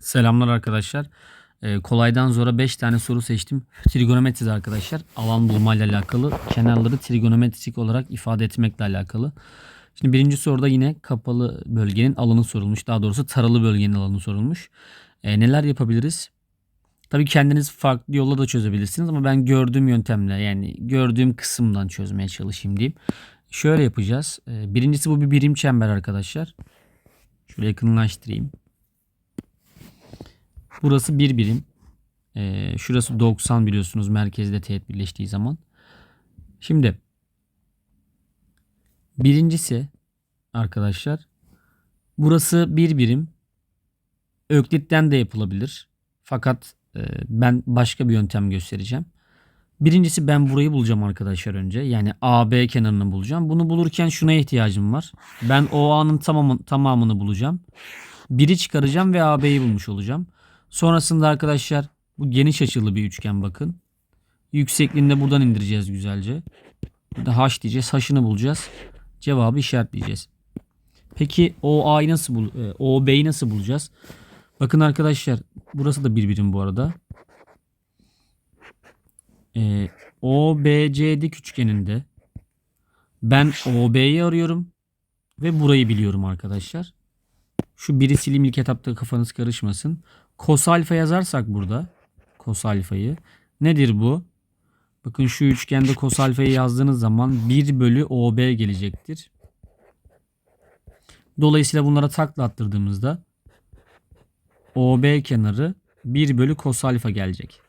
Selamlar arkadaşlar. Ee, kolaydan zora 5 tane soru seçtim. Trigonometride arkadaşlar. Alan bulmayla alakalı. Kenarları trigonometrik olarak ifade etmekle alakalı. Şimdi birinci soruda yine kapalı bölgenin alanı sorulmuş. Daha doğrusu taralı bölgenin alanı sorulmuş. Ee, neler yapabiliriz? Tabii kendiniz farklı yolla da çözebilirsiniz ama ben gördüğüm yöntemle yani gördüğüm kısımdan çözmeye çalışayım diyeyim. Şöyle yapacağız. Ee, birincisi bu bir birim çember arkadaşlar. Şöyle yakınlaştırayım. Burası bir birim. Ee, şurası 90 biliyorsunuz merkezde teğet birleştiği zaman. Şimdi birincisi arkadaşlar burası bir birim. Öklitten de yapılabilir. Fakat e, ben başka bir yöntem göstereceğim. Birincisi ben burayı bulacağım arkadaşlar önce. Yani AB kenarını bulacağım. Bunu bulurken şuna ihtiyacım var. Ben OA'nın tamamı, tamamını bulacağım. Biri çıkaracağım ve AB'yi bulmuş olacağım. Sonrasında arkadaşlar bu geniş açılı bir üçgen bakın. Yüksekliğini de buradan indireceğiz güzelce. Burada h diyeceğiz. H'ını bulacağız. Cevabı işaretleyeceğiz. Peki OA'yı nasıl bul e, OB'yi nasıl bulacağız? Bakın arkadaşlar burası da bir birim bu arada. E, OBC üçgeninde ben OB'yi arıyorum ve burayı biliyorum arkadaşlar. Şu biri sileyim ilk etapta kafanız karışmasın. Kos alfa yazarsak burada kos alfayı nedir bu? Bakın şu üçgende kos alfayı yazdığınız zaman 1 bölü OB gelecektir. Dolayısıyla bunlara takla attırdığımızda OB kenarı 1 bölü kos alfa gelecek.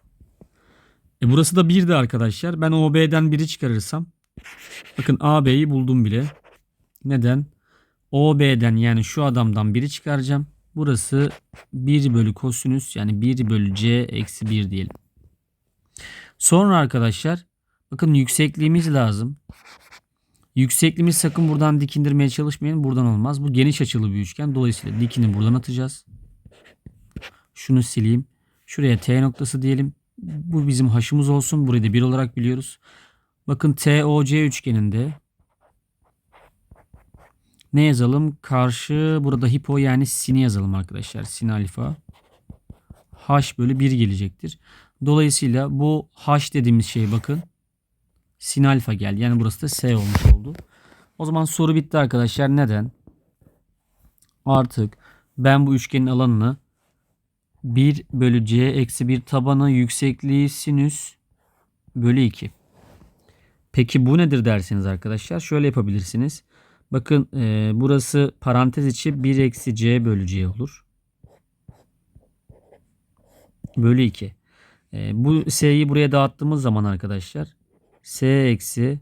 E burası da 1'di arkadaşlar. Ben OB'den 1'i çıkarırsam bakın AB'yi buldum bile. Neden? OB'den yani şu adamdan 1'i çıkaracağım. Burası 1 bölü kosinüs yani 1 bölü c eksi 1 diyelim. Sonra arkadaşlar bakın yüksekliğimiz lazım. Yüksekliğimiz sakın buradan dik indirmeye çalışmayın. Buradan olmaz. Bu geniş açılı bir üçgen. Dolayısıyla dikini buradan atacağız. Şunu sileyim. Şuraya T noktası diyelim. Bu bizim haşımız olsun. Burayı da 1 olarak biliyoruz. Bakın TOC üçgeninde ne yazalım? Karşı burada hipo yani sini yazalım arkadaşlar. Sin alfa. H bölü 1 gelecektir. Dolayısıyla bu H dediğimiz şey bakın. Sin alfa geldi. Yani burası da S olmuş oldu. O zaman soru bitti arkadaşlar. Neden? Artık ben bu üçgenin alanını 1 bölü C eksi 1 tabanı yüksekliği sinüs bölü 2. Peki bu nedir dersiniz arkadaşlar? Şöyle yapabilirsiniz. Bakın e, burası parantez içi 1 eksi c bölü c olur. Bölü 2. E, bu s'yi buraya dağıttığımız zaman arkadaşlar s eksi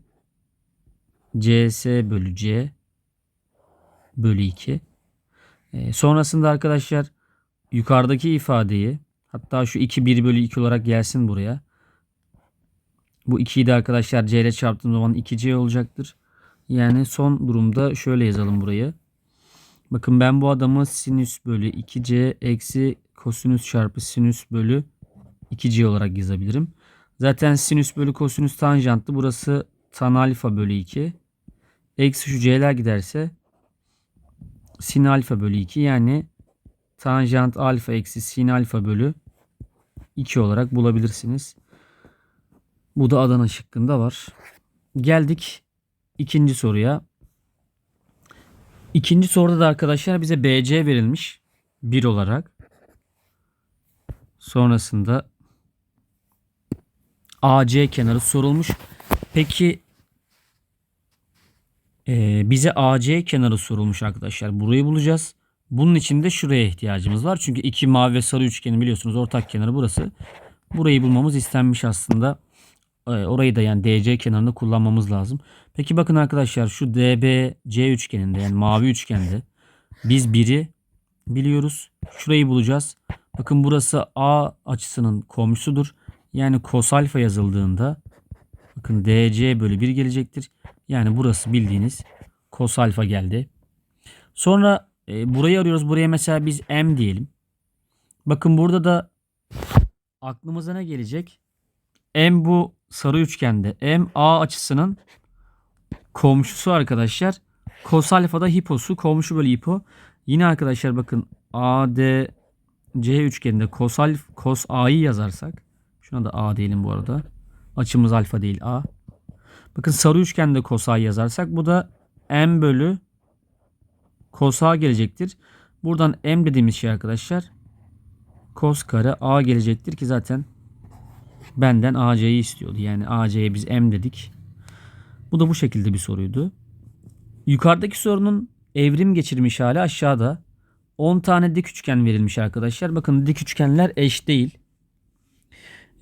cs bölü c bölü 2. E, sonrasında arkadaşlar yukarıdaki ifadeyi hatta şu 2 1 bölü 2 olarak gelsin buraya. Bu 2'yi de arkadaşlar c ile çarptığım zaman 2c olacaktır. Yani son durumda şöyle yazalım burayı. Bakın ben bu adamı sinüs bölü 2c eksi kosinüs çarpı sinüs bölü 2c olarak yazabilirim. Zaten sinüs bölü kosinüs tanjantlı. Burası tan alfa bölü 2. Eksi şu c'ler giderse sin alfa bölü 2 yani tanjant alfa eksi sin alfa bölü 2 olarak bulabilirsiniz. Bu da Adana şıkkında var. Geldik İkinci soruya. İkinci soruda da arkadaşlar bize BC verilmiş. 1 olarak. Sonrasında AC kenarı sorulmuş. Peki e, bize AC kenarı sorulmuş arkadaşlar. Burayı bulacağız. Bunun için de şuraya ihtiyacımız var. Çünkü iki mavi ve sarı üçgeni biliyorsunuz ortak kenarı burası. Burayı bulmamız istenmiş aslında. E, orayı da yani DC kenarını kullanmamız lazım. Peki bakın arkadaşlar şu DBC üçgeninde yani mavi üçgende biz biri biliyoruz. Şurayı bulacağız. Bakın burası A açısının komşusudur. Yani kos alfa yazıldığında bakın DC bölü 1 gelecektir. Yani burası bildiğiniz kos alfa geldi. Sonra e, burayı arıyoruz. Buraya mesela biz M diyelim. Bakın burada da aklımıza ne gelecek? M bu sarı üçgende. M A açısının komşusu arkadaşlar. Kos alfa da hiposu. Komşu bölü hipo. Yine arkadaşlar bakın AD C üçgeninde cos alf cos a'yı yazarsak şuna da a diyelim bu arada. Açımız alfa değil a. Bakın sarı üçgende cos a'yı yazarsak bu da m bölü cos a gelecektir. Buradan m dediğimiz şey arkadaşlar cos kare a gelecektir ki zaten benden AC'yi istiyordu. Yani AC'ye biz M dedik. Bu da bu şekilde bir soruydu. Yukarıdaki sorunun evrim geçirmiş hali aşağıda. 10 tane dik üçgen verilmiş arkadaşlar. Bakın dik üçgenler eş değil.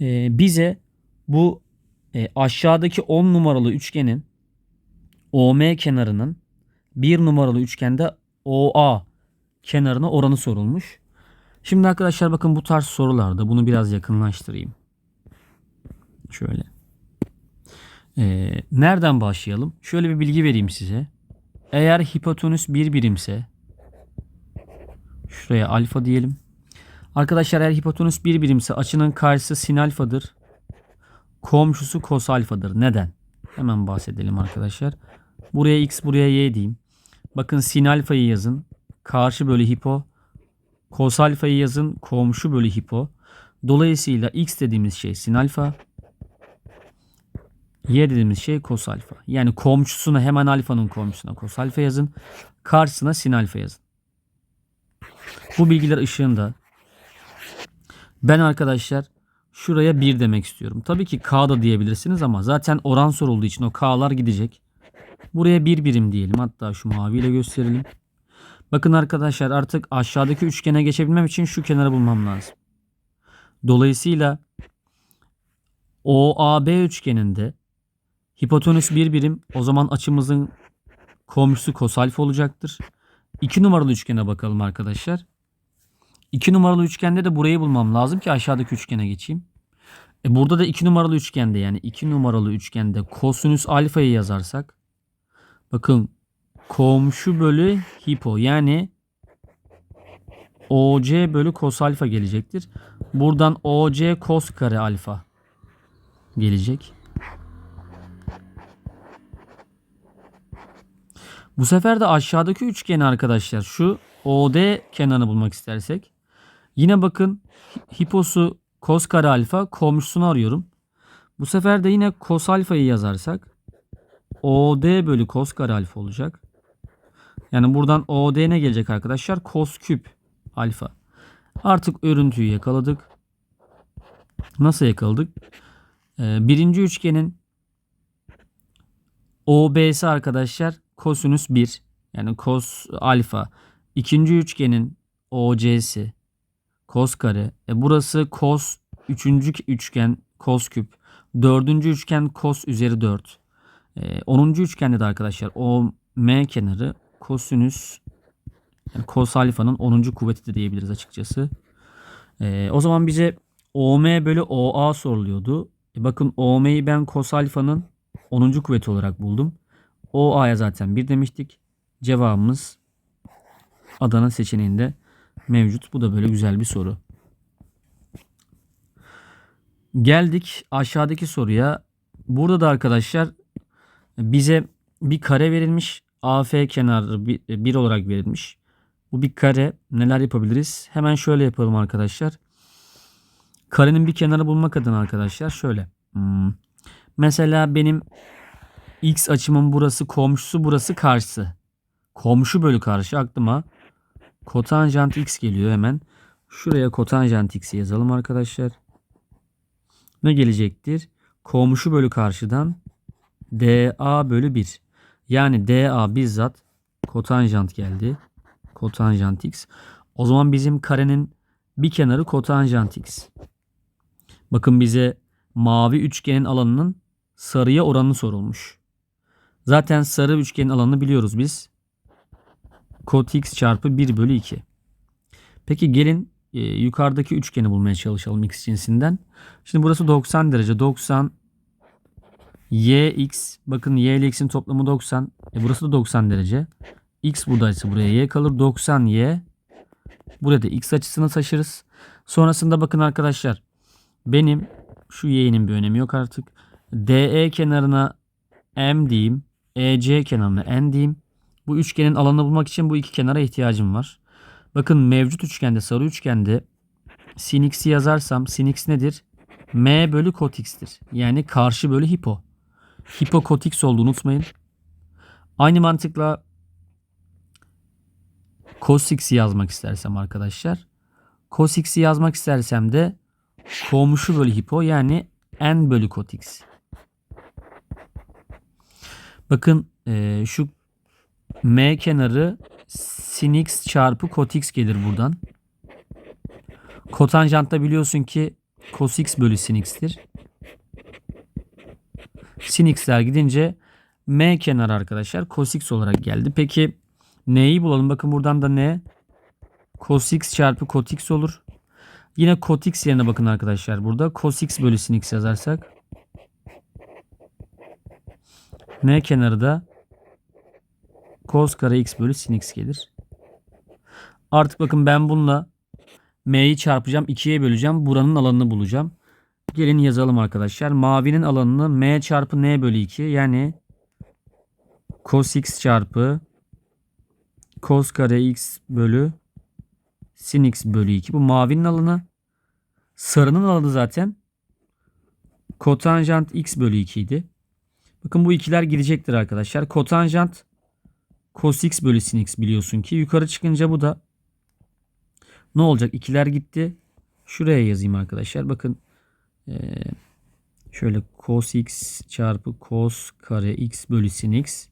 Ee, bize bu e, aşağıdaki 10 numaralı üçgenin OM kenarının 1 numaralı üçgende OA kenarına oranı sorulmuş. Şimdi arkadaşlar bakın bu tarz sorularda bunu biraz yakınlaştırayım. Şöyle. Ee, nereden başlayalım? Şöyle bir bilgi vereyim size. Eğer hipotenüs bir birimse şuraya alfa diyelim. Arkadaşlar eğer hipotenüs bir birimse açının karşısı sin alfadır. Komşusu kos alfadır. Neden? Hemen bahsedelim arkadaşlar. Buraya x buraya y diyeyim. Bakın sin alfayı yazın. Karşı bölü hipo. Kos alfayı yazın. Komşu bölü hipo. Dolayısıyla x dediğimiz şey sin alfa. Y dediğimiz şey kos alfa. Yani komşusuna hemen alfanın komşusuna kos alfa yazın. Karşısına sin alfa yazın. Bu bilgiler ışığında ben arkadaşlar şuraya 1 demek istiyorum. Tabii ki K da diyebilirsiniz ama zaten oran sorulduğu için o K'lar gidecek. Buraya 1 birim diyelim. Hatta şu maviyle gösterelim. Bakın arkadaşlar artık aşağıdaki üçgene geçebilmem için şu kenarı bulmam lazım. Dolayısıyla OAB üçgeninde hipotenüs bir birim o zaman açımızın komşusu kos alfa olacaktır. 2 numaralı üçgene bakalım arkadaşlar. 2 numaralı üçgende de burayı bulmam lazım ki aşağıdaki üçgene geçeyim. E burada da 2 numaralı üçgende yani 2 numaralı üçgende kosinüs alfayı yazarsak bakın komşu bölü hipo yani OC bölü kos alfa gelecektir. Buradan OC kos kare alfa gelecek. Bu sefer de aşağıdaki üçgeni arkadaşlar şu OD kenarını bulmak istersek yine bakın hiposu kos kare alfa komşusunu arıyorum. Bu sefer de yine kos alfayı yazarsak OD bölü kos kare alfa olacak. Yani buradan OD ne gelecek arkadaşlar? Kos küp alfa. Artık örüntüyü yakaladık. Nasıl yakaladık? Ee, birinci üçgenin OB'si arkadaşlar kosinüs 1 yani kos alfa. İkinci üçgenin OC'si kos kare. E burası kos üçüncü üçgen kos küp. Dördüncü üçgen kos üzeri 4. E, onuncu üçgende de arkadaşlar OM kenarı kosinüs yani kos alfanın 10. kuvveti de diyebiliriz açıkçası. E, o zaman bize OM bölü OA soruluyordu. E, bakın OM'yi ben kos alfanın 10. kuvveti olarak buldum. OA'ya zaten 1 demiştik. Cevabımız Adana seçeneğinde mevcut. Bu da böyle güzel bir soru. Geldik aşağıdaki soruya. Burada da arkadaşlar bize bir kare verilmiş. AF kenarı 1 olarak verilmiş. Bu bir kare. Neler yapabiliriz? Hemen şöyle yapalım arkadaşlar. Karenin bir kenarı bulmak adına arkadaşlar şöyle. Hmm. Mesela benim x açımın burası komşusu burası karşısı. Komşu bölü karşı aklıma kotanjant x geliyor hemen. Şuraya kotanjant x'i yazalım arkadaşlar. Ne gelecektir? Komşu bölü karşıdan dA bölü 1. Yani dA bizzat kotanjant geldi. Kotanjant x. O zaman bizim karenin bir kenarı kotanjant x. Bakın bize mavi üçgenin alanının sarıya oranı sorulmuş. Zaten sarı üçgenin alanını biliyoruz biz. Kot x çarpı 1 bölü 2. Peki gelin e, yukarıdaki üçgeni bulmaya çalışalım x cinsinden. Şimdi burası 90 derece. 90 yx bakın y ile x'in toplamı 90. E, burası da 90 derece. x buradaysa buraya y kalır. 90 y. Burada x açısını taşırız. Sonrasında bakın arkadaşlar. Benim şu y'nin bir önemi yok artık. DE kenarına m diyeyim. EC kenarına n diyeyim. Bu üçgenin alanını bulmak için bu iki kenara ihtiyacım var. Bakın mevcut üçgende sarı üçgende sin x'i yazarsam sin x nedir? m bölü kot x'tir. Yani karşı bölü hipo. Hipo kot x oldu unutmayın. Aynı mantıkla cos x'i yazmak istersem arkadaşlar. Cos x'i yazmak istersem de komşu bölü hipo yani n bölü kot x. Bakın eee, şu m kenarı sin x çarpı kot x gelir buradan. Kotanjantta biliyorsun ki cos x bölü sin x'tir. Sin x'ler gidince m kenarı arkadaşlar cos x olarak geldi. Peki n'yi bulalım. Bakın buradan da ne? Cos x çarpı kot x olur. Yine kot x yerine bakın arkadaşlar. Burada cos x bölü sin x yazarsak n kenarı da cos kare x bölü sin x gelir. Artık bakın ben bununla m'yi çarpacağım. 2'ye böleceğim. Buranın alanını bulacağım. Gelin yazalım arkadaşlar. Mavinin alanını m çarpı n bölü 2 yani cos x çarpı cos kare x bölü sin x bölü 2. Bu mavinin alanı. Sarının alanı zaten kotanjant x bölü 2 idi. Bakın bu ikiler gidecektir arkadaşlar. Kotanjant cos x bölü sin x biliyorsun ki. Yukarı çıkınca bu da ne olacak? İkiler gitti. Şuraya yazayım arkadaşlar. Bakın eee, şöyle cos x çarpı cos kare x bölü sin x.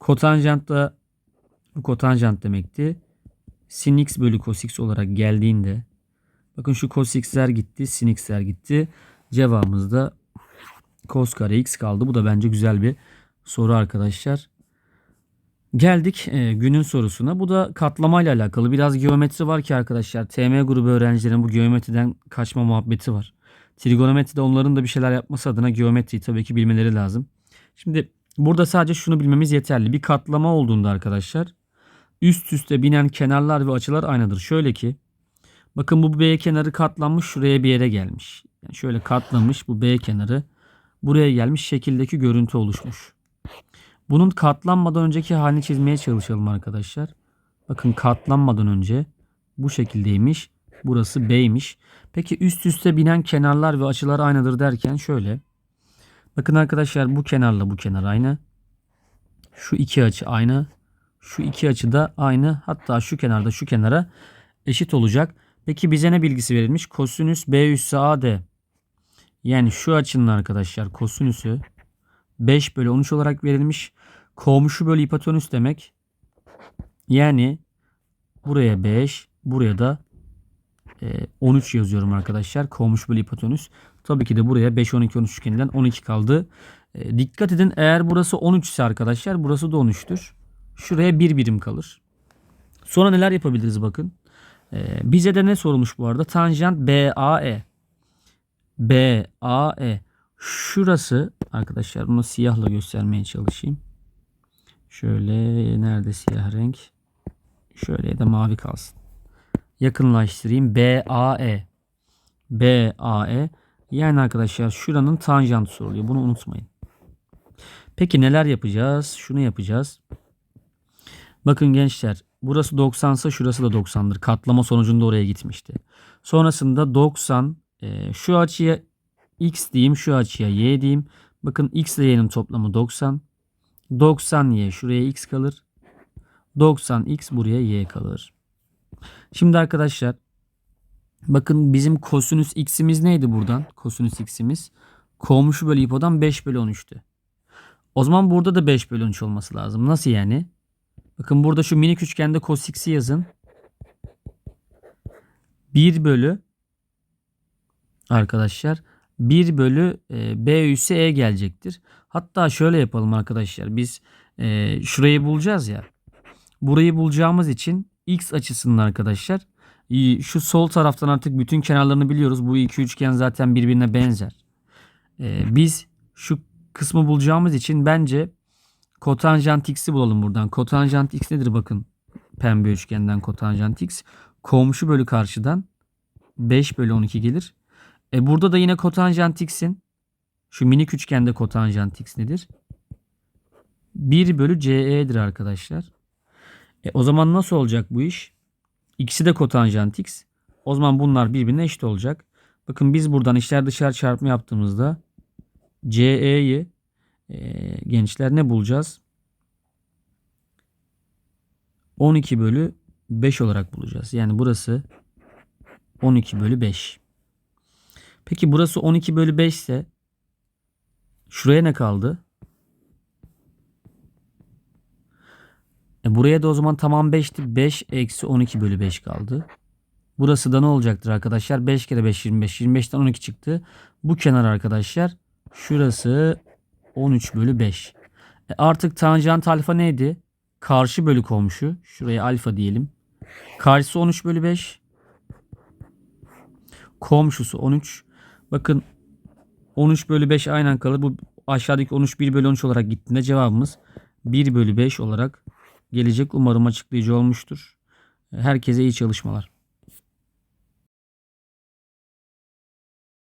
Kotanjant da bu kotanjant demekti. Sin x bölü cos x olarak geldiğinde bakın şu cos x'ler gitti. Sin x'ler gitti. Cevabımız da cos kare x kaldı. Bu da bence güzel bir soru arkadaşlar. Geldik e, günün sorusuna. Bu da katlamayla alakalı. Biraz geometri var ki arkadaşlar. TM grubu öğrencilerin bu geometriden kaçma muhabbeti var. Trigonometride onların da bir şeyler yapması adına geometriyi tabii ki bilmeleri lazım. Şimdi burada sadece şunu bilmemiz yeterli. Bir katlama olduğunda arkadaşlar üst üste binen kenarlar ve açılar aynıdır. Şöyle ki bakın bu B kenarı katlanmış şuraya bir yere gelmiş. Yani şöyle katlamış bu B kenarı buraya gelmiş şekildeki görüntü oluşmuş. Bunun katlanmadan önceki halini çizmeye çalışalım arkadaşlar. Bakın katlanmadan önce bu şekildeymiş. Burası B'ymiş. Peki üst üste binen kenarlar ve açılar aynıdır derken şöyle. Bakın arkadaşlar bu kenarla bu kenar aynı. Şu iki açı aynı. Şu iki açı da aynı. Hatta şu kenarda şu kenara eşit olacak. Peki bize ne bilgisi verilmiş? Kosinüs B üssü AD. Yani şu açının arkadaşlar kosinüsü 5 bölü 13 olarak verilmiş. Komşu bölü hipotenüs demek. Yani buraya 5, buraya da e, 13 yazıyorum arkadaşlar. Komşu bölü hipotenüs. Tabii ki de buraya 5, 12, 13 üçgeninden 12 kaldı. E, dikkat edin eğer burası 13 ise arkadaşlar burası da 13'tür. Şuraya bir birim kalır. Sonra neler yapabiliriz bakın. E, bize de ne sorulmuş bu arada? Tanjant BAE. BAE. Şurası arkadaşlar bunu siyahla göstermeye çalışayım. Şöyle nerede siyah renk? Şöyle da mavi kalsın. Yakınlaştırayım. BAE. BAE. Yani arkadaşlar şuranın tanjantı soruluyor. Bunu unutmayın. Peki neler yapacağız? Şunu yapacağız. Bakın gençler burası 90 ise şurası da 90'dır. Katlama sonucunda oraya gitmişti. Sonrasında 90 e, şu açıya x diyeyim şu açıya y diyeyim. Bakın x ile y'nin toplamı 90. 90 y şuraya x kalır. 90 x buraya y kalır. Şimdi arkadaşlar bakın bizim kosinüs x'imiz neydi buradan? Kosinüs x'imiz komşu bölü hipodan 5 bölü 13'tü. O zaman burada da 5 bölü 13 olması lazım. Nasıl yani? Bakın burada şu minik üçgende cos x'i yazın. 1 bölü arkadaşlar 1 bölü e, B üssü E gelecektir. Hatta şöyle yapalım arkadaşlar. Biz e, şurayı bulacağız ya. Burayı bulacağımız için X açısının arkadaşlar e, şu sol taraftan artık bütün kenarlarını biliyoruz. Bu iki üçgen zaten birbirine benzer. E, biz şu kısmı bulacağımız için bence kotanjant x'i bulalım buradan. Kotanjant x nedir bakın. Pembe üçgenden kotanjant x. Komşu bölü karşıdan 5 bölü 12 gelir. E burada da yine kotanjant x'in şu minik üçgende kotanjant x nedir? 1 bölü CE'dir arkadaşlar. E o zaman nasıl olacak bu iş? X'i de kotanjant x. O zaman bunlar birbirine eşit olacak. Bakın biz buradan içler dışarı çarpma yaptığımızda CE'yi e, gençler ne bulacağız? 12 bölü 5 olarak bulacağız. Yani burası 12 bölü 5. Peki burası 12 bölü 5 ise şuraya ne kaldı? E buraya da o zaman tamam 5'ti. 5 eksi 12 bölü 5 kaldı. Burası da ne olacaktır arkadaşlar? 5 kere 5 25. 25'ten 12 çıktı. Bu kenar arkadaşlar şurası 13 bölü 5. E artık tanjant alfa neydi? Karşı bölü komşu. Şuraya alfa diyelim. Karşısı 13 bölü 5. Komşusu 13. Bakın 13 bölü 5 aynen kalır. Bu aşağıdaki 13 1 bölü 13 olarak gittiğinde cevabımız 1 bölü 5 olarak gelecek. Umarım açıklayıcı olmuştur. Herkese iyi çalışmalar.